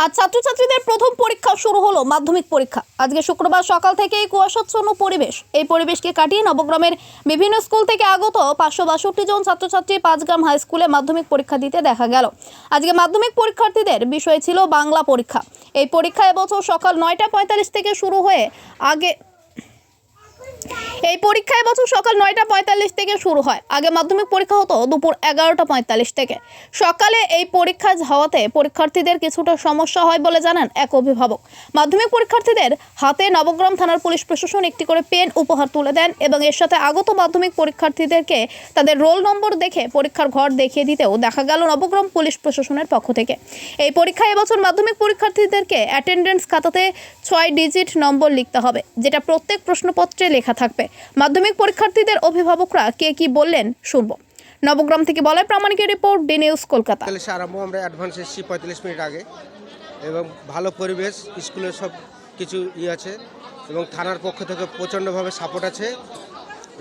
আজ ছাত্রছাত্রীদের প্রথম পরীক্ষা শুরু হলো, মাধ্যমিক পরীক্ষা। আজকে শুক্রবার সকাল থেকেই কুয়াশাচ্ছন্ন পরিবেশ। এই পরিবেশকে কাটিয়ে নবগ্রামের বিভিন্ন স্কুল থেকে আগত পাঁচশো বাষট্টি জন ছাত্রছাত্রী পাঁচগ্রাম হাই স্কুলে মাধ্যমিক পরীক্ষা দিতে দেখা গেল। আজকে মাধ্যমিক পরীক্ষার্থীদের বিষয় ছিল বাংলা পরীক্ষা। এই পরীক্ষা এবছর সকাল নয়টা পঁয়তাল্লিশ থেকে শুরু হয়ে আগে এই পরীক্ষা এবছর সকাল নয়টা পঁয়তাল্লিশ থেকে শুরু হয়। আগে মাধ্যমিক পরীক্ষা হতো দুপুর এগারোটা পঁয়তাল্লিশ থেকে। সকালে এই পরীক্ষা হওয়াতে পরীক্ষার্থীদের কিছুটা সমস্যা হয় বলে জানান এক অভিভাবক। মাধ্যমিক পরীক্ষার্থীদের হাতে নবগ্রাম থানার পুলিশ প্রশাসন একটি করে পেন উপহার তুলে দেন এবং এর সাথে আগত মাধ্যমিক পরীক্ষার্থীদেরকে তাদের রোল নম্বর দেখে পরীক্ষার ঘর দেখিয়ে দিতেও দেখা গেল নবগ্রাম পুলিশ প্রশাসনের পক্ষ থেকে। এই পরীক্ষা এবছর মাধ্যমিক পরীক্ষার্থীদেরকে অ্যাটেন্ডেন্স খাতাতে ছয় ডিজিট নম্বর লিখতে হবে, যেটা প্রত্যেক প্রশ্নপত্রে লেখা থাকবে। মাধ্যমিক পরীক্ষার্থীদের অভিভাবকরা কে কি বললেন শুনব। নবগ্রাম থেকে বলাই প্রামাণিকের রিপোর্ট, ডি নিউজ কলকাতা। আরম্ভ আমরা অ্যাডভান্স এসেছি পঁয়তাল্লিশ মিনিট আগে। এবং ভালো পরিবেশ স্কুলের সব কিছু ই আছে, এবং থানার পক্ষ থেকে প্রচণ্ডভাবে সাপোর্ট আছে,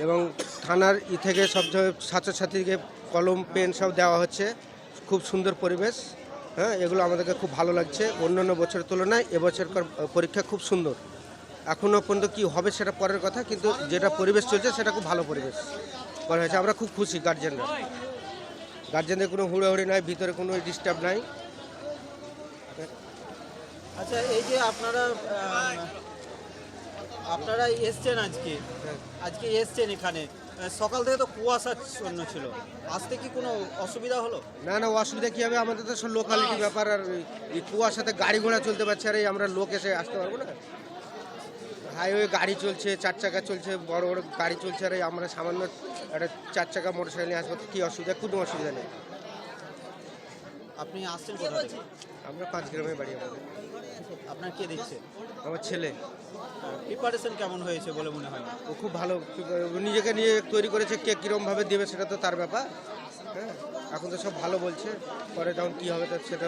এবং থানার ই থেকে সব ছাত্রছাত্রীকে কলম, পেন সব দেওয়া হচ্ছে। খুব সুন্দর পরিবেশ। হ্যাঁ এগুলো আমাদেরকে খুব ভালো লাগছে। অন্যান্য বছরের তুলনায় এবছরকার পরীক্ষা খুব সুন্দর। এখনও পর্যন্ত কী হবে সেটা পরের কথা কিন্তু যেটা পরিবেশ চলছে সেটা খুব ভালো পরিবেশ। করা হয়েছে আমরা খুব খুশি গার্জেনরা গার্জেনদের কোনো হুড়োহুড়ি নাই ভিতরে কোনো ডিস্টার্ব নাই। আচ্ছা এই যে আপনারা আপনারা এসছেন আজকে? আজকে এসছেন এখানে? সকাল থেকে তো কুয়াশাচ্ছন্ন ছিল। আসতে কি কোনো অসুবিধা হলো? না না, অসুবিধা কী হবে? আমাদের তো লোকালিটি ব্যাপার আর এই- কুয়াশাতে গাড়ি ঘোড়া চলতে পারছে আর এই আমরা লোক এসে আসতে পারব না? হাইওয়ে গাড়ি চলছে, চার চাকা চলছে, বড় বড় গাড়ি চলছে আর এই আমরা সামান্য একটা চার চাকা মোটর সাইকেল নিয়ে আসব, কী অসুবিধা? কোনো অসুবিধা নেই। আপনি আসছেন কোথা থেকে? আমরা পাঁচ গ্রামে বাড়ি আমাদের। আপনার কে দেখছে? আমার ছেলে। প্রিপারেশন কেমন হয়েছে বলে মনে হয়? ও খুব ভালো। নিজেকে নিয়ে তৈরি করেছে কে কীরমভাবে দেবে সেটা তো তার ব্যাপার। হ্যাঁ? এখন তো সব ভালো বলছে। পরে তখন কী হবে তো সেটা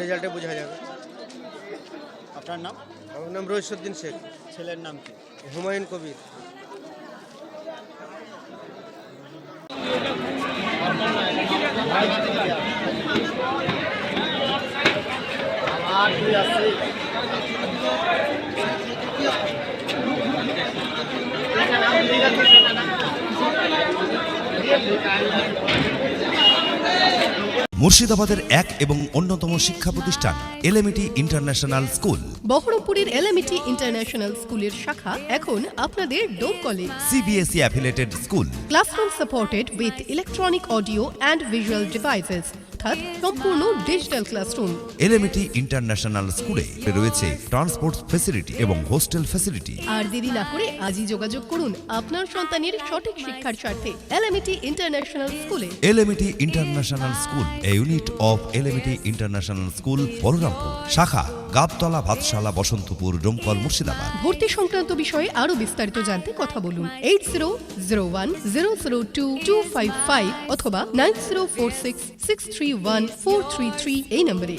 রেজাল্টে বোঝা যাবে। আপনার নাম? আমার নাম রহিসুদ্দিন শেখ। ছেলের নাম কি? হুমায়ুন কবির। মুর্শিদাবাদের এক এবং অন্যতম শিক্ষা প্রতিষ্ঠান এলএমইটি ইন্টারন্যাশনাল স্কুল। বহরমপুরের এলএমইটি ইন্টারন্যাশনাল স্কুলের শাখা এখন আপনাদের ডোমকলে CBSE affiliated school classroom supported with electronic audio and visual devices অর্থাৎ সম্পূর্ণ ডিজিটাল ক্লাসরুম এলএমটি ইন্টারন্যাশনাল স্কুলে রয়েছে ট্রান্সপোর্ট ফ্যাসিলিটি এবং হোস্টেল ফ্যাসিলিটি আর দেরি না করে আজই যোগাযোগ করুন আপনার সন্তানের সঠিক শিক্ষার স্বার্থে এলএমটি ইন্টারন্যাশনাল স্কুলে LMT international school A. Unit of LMT international school Balarampur শাখা গাবতলা ভাতশালা বসন্তপুর, ডোমকল, মুর্শিদাবাদ। ভর্তি সংক্রান্ত বিষয়ে আরও বিস্তারিত জানতে কথা বলুন eight zero zero one zero zero two two five five অথবা nine zero four six six three one four three three এই নম্বরে।